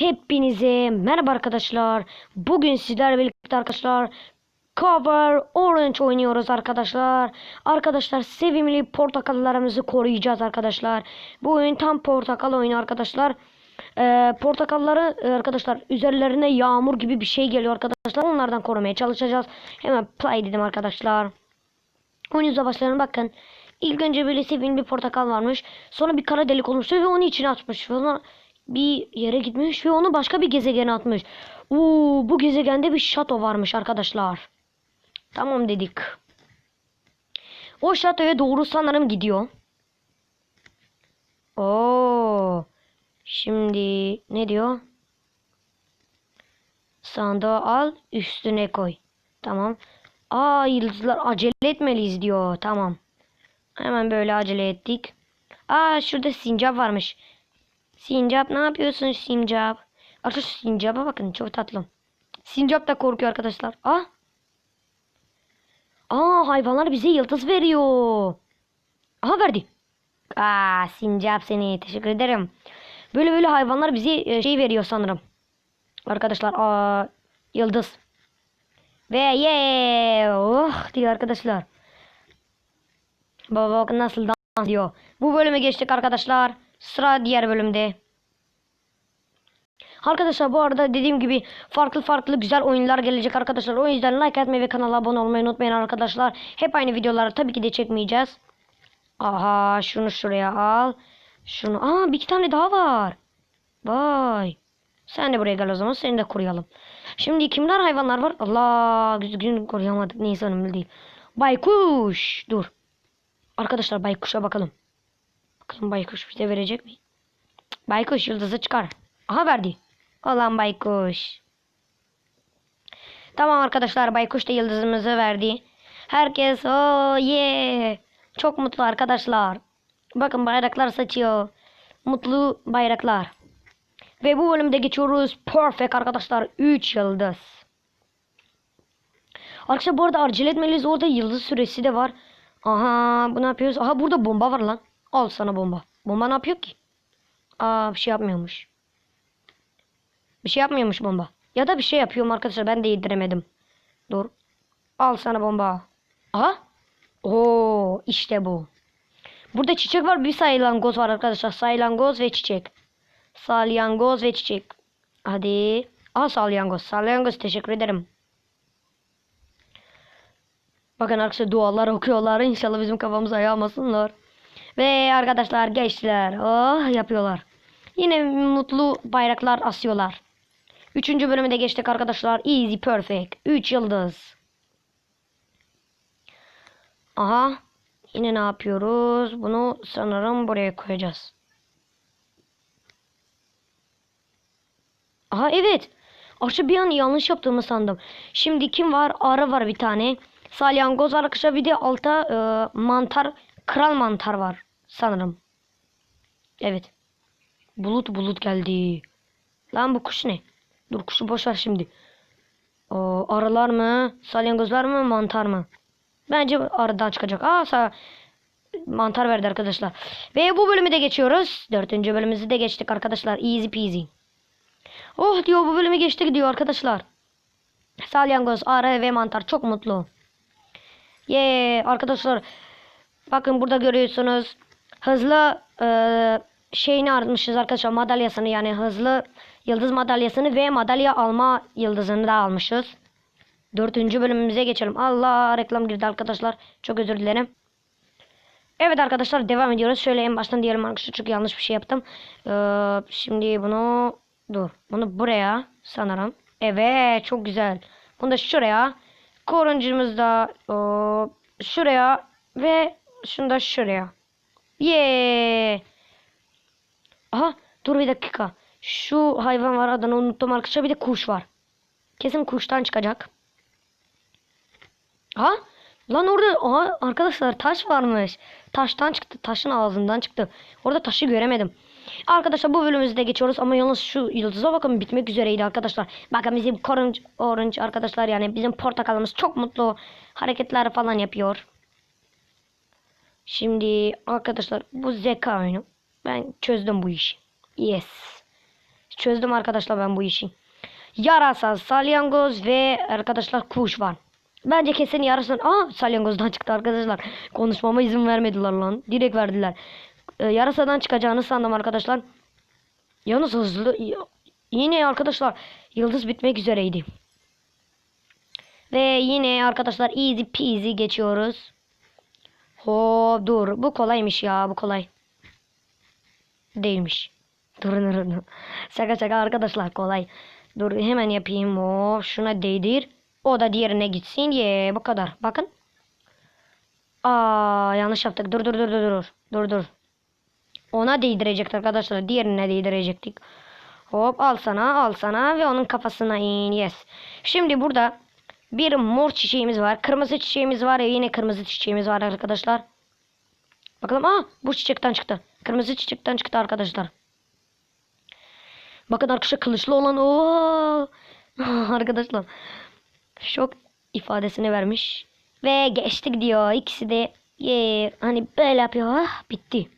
Hepinize merhaba arkadaşlar. Bugün sizlerle birlikte arkadaşlar Cover Orange oynuyoruz arkadaşlar. Arkadaşlar sevimli portakallarımızı koruyacağız arkadaşlar. Bu oyun tam portakal oyunu arkadaşlar. Ee, portakalları e, arkadaşlar üzerlerine yağmur gibi bir şey geliyor arkadaşlar. Onlardan korumaya çalışacağız. Hemen play dedim arkadaşlar. Oyununuza başlayalım bakın. İlk önce böyle sevimli bir portakal varmış. Sonra bir kara delik olmuş ve onu içine atmış. Sonra bir yere gitmiş ve onu başka bir gezegene atmış. Uuu bu gezegende bir şato varmış arkadaşlar. Tamam dedik. O şatoya doğru sanırım gidiyor. Oo. Şimdi ne diyor? Sandığı al üstüne koy. Tamam. Aa yıldızlar acele etmeliyiz diyor. Tamam. Hemen böyle acele ettik. Aa şurada sincap varmış. Sincap ne yapıyorsun sincap? Arkadaşlar sincapa bakın çok tatlı. Sincap da korkuyor arkadaşlar. Ah. Aa hayvanlar bize yıldız veriyor. Aha verdi. Aa sincap seni teşekkür ederim. Böyle böyle hayvanlar bize e, şey veriyor sanırım. Arkadaşlar aa yıldız. Ve ye oh diyor arkadaşlar. Baba bakın nasıl dans diyor. Bu bölüme geçtik arkadaşlar. Sıra diğer bölümde. Arkadaşlar bu arada dediğim gibi farklı farklı güzel oyunlar gelecek arkadaşlar. O yüzden like atmayı ve kanala abone olmayı unutmayın arkadaşlar. Hep aynı videoları tabii ki de çekmeyeceğiz. Aha şunu şuraya al. Şunu. Aa bir iki tane daha var. Vay. Sen de buraya gel o zaman. Seni de koruyalım. Şimdi kimler hayvanlar var? Allah düzgün koruyamadık. Neyse önemli değil. Baykuş. Dur. Arkadaşlar baykuşa bakalım. Bakalım baykuş bize verecek mi? Baykuş yıldızı çıkar. Aha verdi. Olan baykuş. Tamam arkadaşlar baykuş da yıldızımızı verdi. Herkes o ye. Çok mutlu arkadaşlar. Bakın bayraklar saçıyor. Mutlu bayraklar. Ve bu bölümde geçiyoruz. Perfect arkadaşlar. 3 yıldız. Arkadaşlar bu arada acele etmeliyiz. Orada yıldız süresi de var. Aha bu ne yapıyoruz? Aha burada bomba var lan. Al sana bomba. Bomba ne yapıyor ki? Aa bir şey yapmıyormuş. Bir şey yapmıyormuş bomba. Ya da bir şey yapıyorum arkadaşlar. Ben de yediremedim. Dur. Al sana bomba. Aha. Oo işte bu. Burada çiçek var. Bir saylangoz var arkadaşlar. Saylangoz ve çiçek. Salyangoz ve çiçek. Hadi. Aha salyangoz. Salyangoz teşekkür ederim. Bakın arkadaşlar dualar okuyorlar. İnşallah bizim kafamıza yağmasınlar. Ve arkadaşlar geçtiler. Oh yapıyorlar. Yine mutlu bayraklar asıyorlar. Üçüncü bölümü de geçtik arkadaşlar. Easy perfect. 3 yıldız. Aha. Yine ne yapıyoruz? Bunu sanırım buraya koyacağız. Aha evet. Arkadaşlar bir an yanlış yaptığımı sandım. Şimdi kim var? Arı var bir tane. Salyangoz arkadaşlar. Bir de alta e, mantar. Kral mantar var. Sanırım. Evet. Bulut bulut geldi. Lan bu kuş ne? Dur kuşu boş ver şimdi. O, arılar mı? Salyangozlar mı? Mantar mı? Bence arıdan çıkacak. Aa sa mantar verdi arkadaşlar. Ve bu bölümü de geçiyoruz. Dördüncü bölümümüzü de geçtik arkadaşlar. Easy peasy. Oh diyor bu bölümü geçtik diyor arkadaşlar. Salyangoz, arı ve mantar çok mutlu. Ye arkadaşlar. Bakın burada görüyorsunuz. Hızlı e, şeyini almışız arkadaşlar. Madalyasını yani hızlı yıldız madalyasını ve madalya alma yıldızını da almışız. Dördüncü bölümümüze geçelim. Allah reklam girdi arkadaşlar. Çok özür dilerim. Evet arkadaşlar devam ediyoruz. Şöyle en baştan diyelim arkadaşlar çünkü yanlış bir şey yaptım. Ee, şimdi bunu dur. Bunu buraya sanırım. Evet çok güzel. Bunu da şuraya. Koruncumuz da o, şuraya ve şunu da şuraya. Yeee. Aha dur bir dakika. Şu hayvan var adını unuttum arkadaşlar. Bir de kuş var. Kesin kuştan çıkacak. Ha? Lan orada aha, arkadaşlar taş varmış. Taştan çıktı. Taşın ağzından çıktı. Orada taşı göremedim. Arkadaşlar bu bölümümüzde geçiyoruz ama yalnız şu yıldıza bakın bitmek üzereydi arkadaşlar. Bakın bizim orange, orange arkadaşlar yani bizim portakalımız çok mutlu hareketler falan yapıyor. Şimdi arkadaşlar bu zeka oyunu. Ben çözdüm bu işi. Yes. Çözdüm arkadaşlar ben bu işi. Yarasa, salyangoz ve arkadaşlar kuş var. Bence kesin yarasın. Aa salyangozdan çıktı arkadaşlar. Konuşmama izin vermediler lan. Direkt verdiler. Ee, yarasadan çıkacağını sandım arkadaşlar. Yalnız hızlı. Yine arkadaşlar yıldız bitmek üzereydi. Ve yine arkadaşlar easy peasy geçiyoruz. Hop dur. Bu kolaymış ya bu kolay. Değilmiş. Durun durun. Şaka şaka arkadaşlar kolay. Dur hemen yapayım. Hop şuna değdir. O da diğerine gitsin. Ye bu kadar. Bakın. Aa yanlış yaptık. Dur dur dur dur dur. Dur dur. Ona değdirecektik arkadaşlar. Diğerine değdirecektik. Hop al sana al sana ve onun kafasına in. Yes. Şimdi burada bir mor çiçeğimiz var. Kırmızı çiçeğimiz var. Ve yine kırmızı çiçeğimiz var arkadaşlar. Bakalım. Aa bu çiçekten çıktı. Kırmızı çiçekten çıktı arkadaşlar. Bakın arkadaşlar kılıçlı olan o arkadaşlar şok ifadesini vermiş ve geçtik diyor ikisi de ye hani böyle yapıyor ah, bitti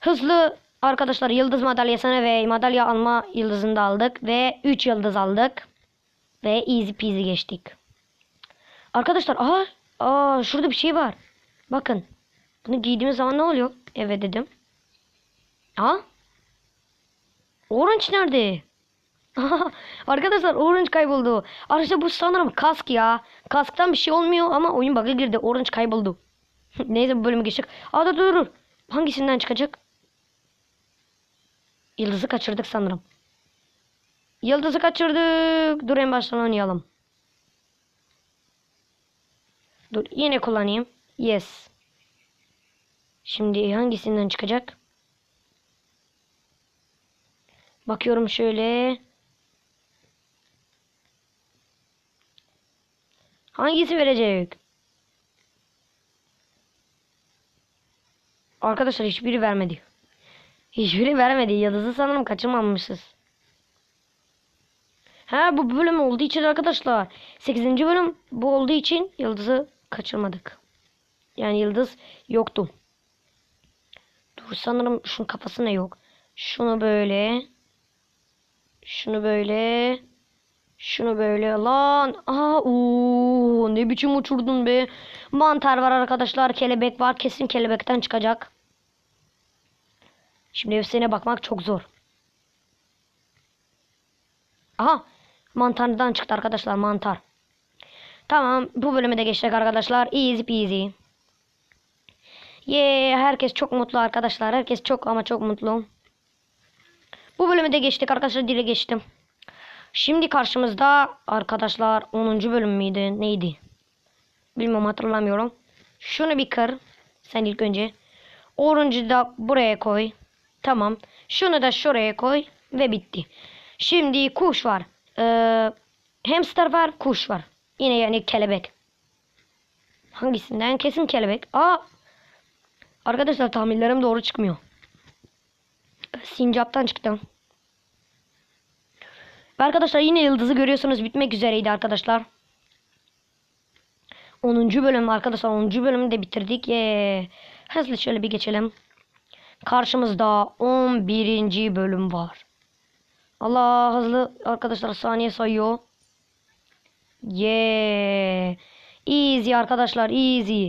hızlı arkadaşlar yıldız madalyasını ve madalya alma yıldızını da aldık ve 3 yıldız aldık ve easy peasy geçtik arkadaşlar aa, aa şurada bir şey var bakın bunu giydiğimiz zaman ne oluyor evet dedim Aa Orange nerede? Arkadaşlar orange kayboldu. Arkadaşlar bu sanırım kask ya. Kasktan bir şey olmuyor ama oyun bug'a girdi. Orange kayboldu. Neyse bu bölümü geçtik. Aa dur dur dur. Hangisinden çıkacak? Yıldızı kaçırdık sanırım. Yıldızı kaçırdık. Dur en baştan oynayalım. Dur yine kullanayım. Yes. Şimdi hangisinden çıkacak? Bakıyorum şöyle. Hangisi verecek? Arkadaşlar hiçbiri vermedi. Hiçbiri vermedi. Yıldızı sanırım kaçırmamışız. Ha bu bölüm olduğu için arkadaşlar. 8. bölüm bu olduğu için yıldızı kaçırmadık. Yani yıldız yoktu. Dur sanırım şunun kafasına yok. Şunu böyle. Şunu böyle. Şunu böyle lan. Aa uuu ne biçim uçurdun be. Mantar var arkadaşlar. Kelebek var. Kesin kelebekten çıkacak. Şimdi hepsine bakmak çok zor. Aha. Mantardan çıktı arkadaşlar. Mantar. Tamam. Bu bölümü de geçtik arkadaşlar. Easy peasy. Yeah, herkes çok mutlu arkadaşlar. Herkes çok ama çok mutlu. Bu bölümü de geçtik arkadaşlar dile geçtim. Şimdi karşımızda arkadaşlar 10. bölüm müydü neydi? Bilmiyorum hatırlamıyorum. Şunu bir kır. Sen ilk önce. Orange'ı da buraya koy. Tamam. Şunu da şuraya koy. Ve bitti. Şimdi kuş var. Ee, hamster var. Kuş var. Yine yani kelebek. Hangisinden? Kesin kelebek. Aa. Arkadaşlar tahminlerim doğru çıkmıyor. Sincaptan çıktım. Arkadaşlar yine yıldızı görüyorsunuz bitmek üzereydi arkadaşlar. 10. bölüm arkadaşlar 10. bölümü de bitirdik. Ee, hızlı şöyle bir geçelim. Karşımızda 11. bölüm var. Allah hızlı arkadaşlar saniye sayıyor. Yeah. Easy arkadaşlar easy.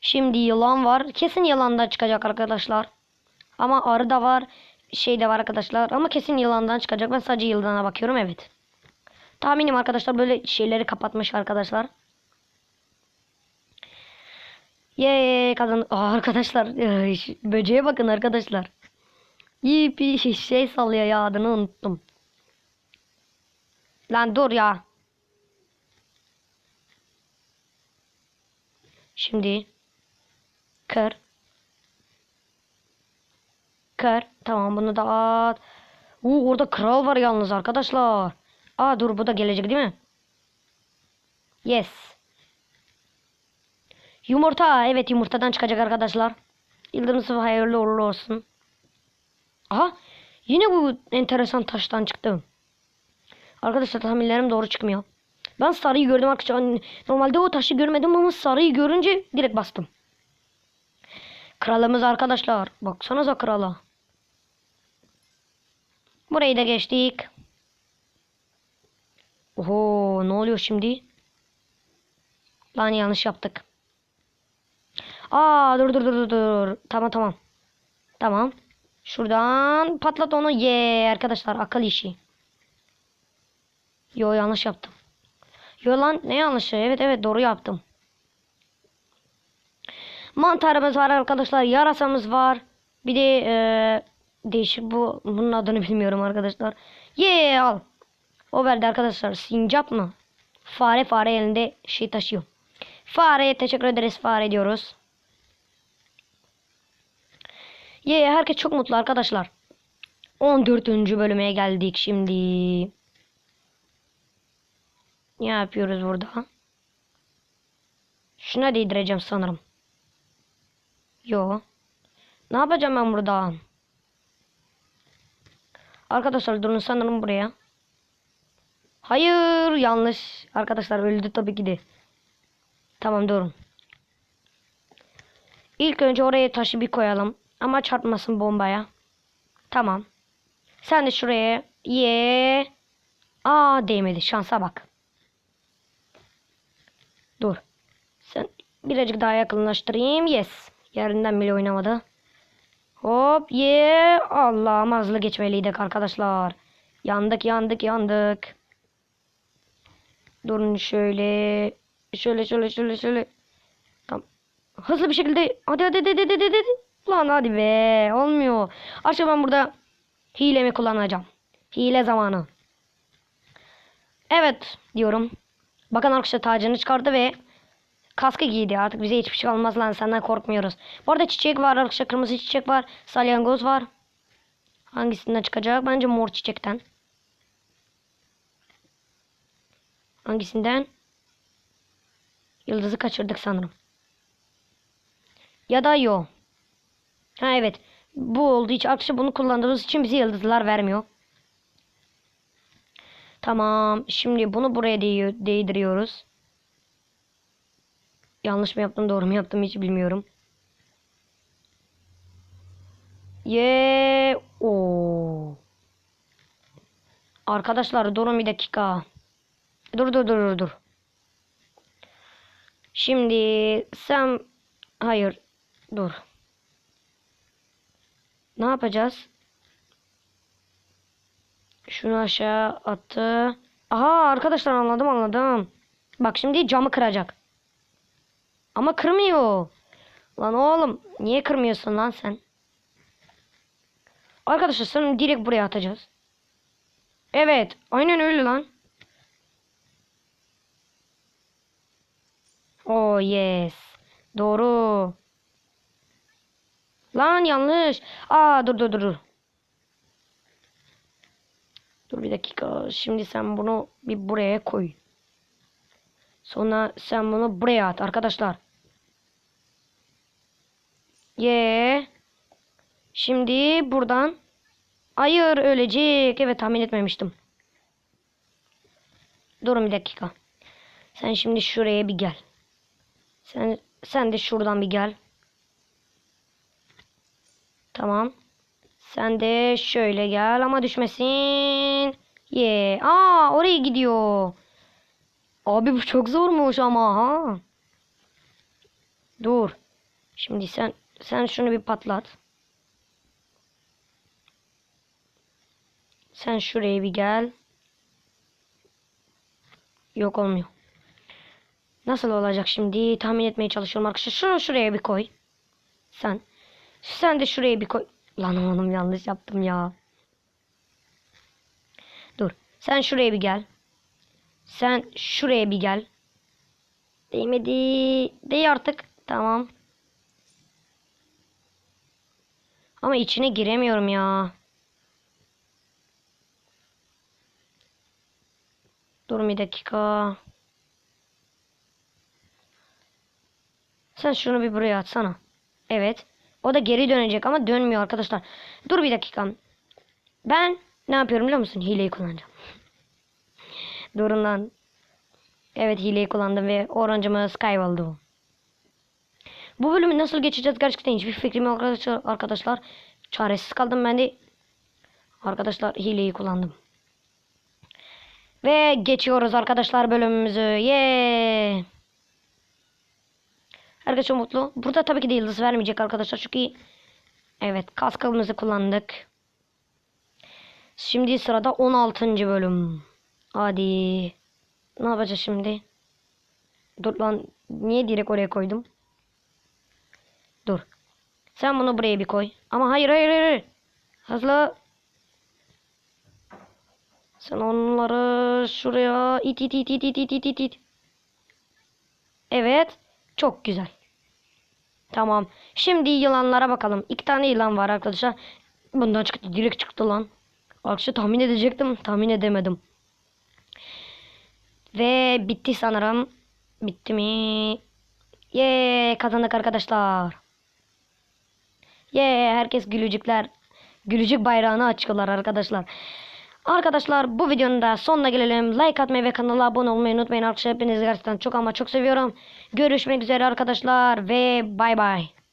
Şimdi yılan var. Kesin yılandan çıkacak arkadaşlar. Ama arı da var şey de var arkadaşlar. Ama kesin yılandan çıkacak. Ben sadece yılana bakıyorum. Evet. Tahminim arkadaşlar böyle şeyleri kapatmış arkadaşlar. Yeee kazandık. Aa, arkadaşlar böceğe bakın arkadaşlar. İyi bir şey sallıyor ya adını unuttum. Lan dur ya. Şimdi kır Kır. Tamam bunu da at. Uu, orada kral var yalnız arkadaşlar. Aa dur bu da gelecek değil mi? Yes. Yumurta. Evet yumurtadan çıkacak arkadaşlar. Yıldırım sıvı hayırlı uğurlu olsun. Aha. Yine bu enteresan taştan çıktı. Arkadaşlar tahminlerim doğru çıkmıyor. Ben sarıyı gördüm arkadaşlar. Normalde o taşı görmedim ama sarıyı görünce direkt bastım. Kralımız arkadaşlar. Baksanıza krala. Burayı da geçtik. Oho ne oluyor şimdi? Lan yanlış yaptık. Aa dur dur dur dur. Tamam tamam. Tamam. Şuradan patlat onu. Ye arkadaşlar akıl işi. Yo yanlış yaptım. Yo lan ne yanlışı? Evet evet doğru yaptım. Mantarımız var arkadaşlar. Yarasamız var. Bir de eee değişik bu bunun adını bilmiyorum arkadaşlar. Ye al. O verdi arkadaşlar. Sincap mı? Fare fare elinde şey taşıyor. Fareye teşekkür ederiz fare diyoruz. Ye herkes çok mutlu arkadaşlar. 14. bölüme geldik şimdi. Ne yapıyoruz burada? Şuna değdireceğim sanırım. Yo. Ne yapacağım ben burada? Arkadaşlar durun sanırım buraya. Hayır yanlış. Arkadaşlar öldü tabii ki de. Tamam durun. İlk önce oraya taşı bir koyalım. Ama çarpmasın bombaya. Tamam. Sen de şuraya ye. Aa değmedi. Şansa bak. Dur. Sen birazcık daha yakınlaştırayım. Yes. Yerinden bile oynamadı. Hop ye. Allah'ım hızlı geçmeliydik arkadaşlar. Yandık yandık yandık. Durun şöyle. Şöyle şöyle şöyle şöyle. Tamam. Hızlı bir şekilde. Hadi hadi hadi hadi hadi. hadi. Lan hadi be. Olmuyor. Aşağı ben burada hilemi kullanacağım. Hile zamanı. Evet diyorum. Bakın arkadaşlar tacını çıkardı ve kaskı giydi. Artık bize hiçbir şey olmaz lan senden korkmuyoruz. Bu arada çiçek var arkadaşlar. Kırmızı çiçek var. Salyangoz var. Hangisinden çıkacak? Bence mor çiçekten. Hangisinden? Yıldızı kaçırdık sanırım. Ya da yo. Ha evet. Bu olduğu için arkadaşlar bunu kullandığımız için bize yıldızlar vermiyor. Tamam. Şimdi bunu buraya değdiriyoruz. Yanlış mı yaptım doğru mu yaptım hiç bilmiyorum. Ye o. Arkadaşlar durun bir dakika. Dur dur dur dur. Şimdi sen hayır dur. Ne yapacağız? Şunu aşağı attı. Aha arkadaşlar anladım anladım. Bak şimdi camı kıracak. Ama kırmıyor. Lan oğlum niye kırmıyorsun lan sen? Arkadaşlar sen direkt buraya atacağız. Evet aynen öyle lan. Oh yes. Doğru. Lan yanlış. Aa dur dur. dur. Dur bir dakika. Şimdi sen bunu bir buraya koy. Sonra sen bunu buraya at arkadaşlar. Ye. Şimdi buradan. Hayır ölecek. Evet tahmin etmemiştim. Durun bir dakika. Sen şimdi şuraya bir gel. Sen sen de şuradan bir gel. Tamam. Sen de şöyle gel ama düşmesin. Ye. Aa oraya gidiyor. Abi bu çok zormuş ama ha. Dur. Şimdi sen sen şunu bir patlat. Sen şuraya bir gel. Yok olmuyor. Nasıl olacak şimdi? Tahmin etmeye çalışıyorum arkadaşlar. Şunu şuraya bir koy. Sen. Sen de şuraya bir koy. Lan oğlum yanlış yaptım ya. Dur. Sen şuraya bir gel. Sen şuraya bir gel. Değmedi. Değ artık. Tamam. Ama içine giremiyorum ya. Dur bir dakika. Sen şunu bir buraya atsana. Evet. O da geri dönecek ama dönmüyor arkadaşlar. Dur bir dakika. Ben ne yapıyorum biliyor musun? Hileyi kullanacağım. Durun lan. Evet hileyi kullandım ve orange'ımız kayboldu. Bu bölümü nasıl geçeceğiz gerçekten hiçbir fikrim yok arkadaşlar. arkadaşlar. Çaresiz kaldım ben de. Arkadaşlar hileyi kullandım. Ve geçiyoruz arkadaşlar bölümümüzü. Yeee. Herkes çok mutlu. Burada tabii ki de yıldız vermeyecek arkadaşlar. Çünkü evet kaskımızı kullandık. Şimdi sırada 16. bölüm. Hadi. Ne yapacağız şimdi? Dur lan. Niye direkt oraya koydum? Dur. Sen bunu buraya bir koy. Ama hayır hayır hayır. Hızlı. Sen onları şuraya it it it it it it it it. Evet. Çok güzel. Tamam. Şimdi yılanlara bakalım. İki tane yılan var arkadaşlar. Bundan çıktı. Direkt çıktı lan. Arkadaşlar tahmin edecektim. Tahmin edemedim. Ve bitti sanırım. Bitti mi? Ye kazandık arkadaşlar. Ye herkes gülücükler. Gülücük bayrağını açıyorlar arkadaşlar. Arkadaşlar bu videonun da sonuna gelelim. Like atmayı ve kanala abone olmayı unutmayın arkadaşlar. Hepinizi gerçekten çok ama çok seviyorum. Görüşmek üzere arkadaşlar ve bay bay.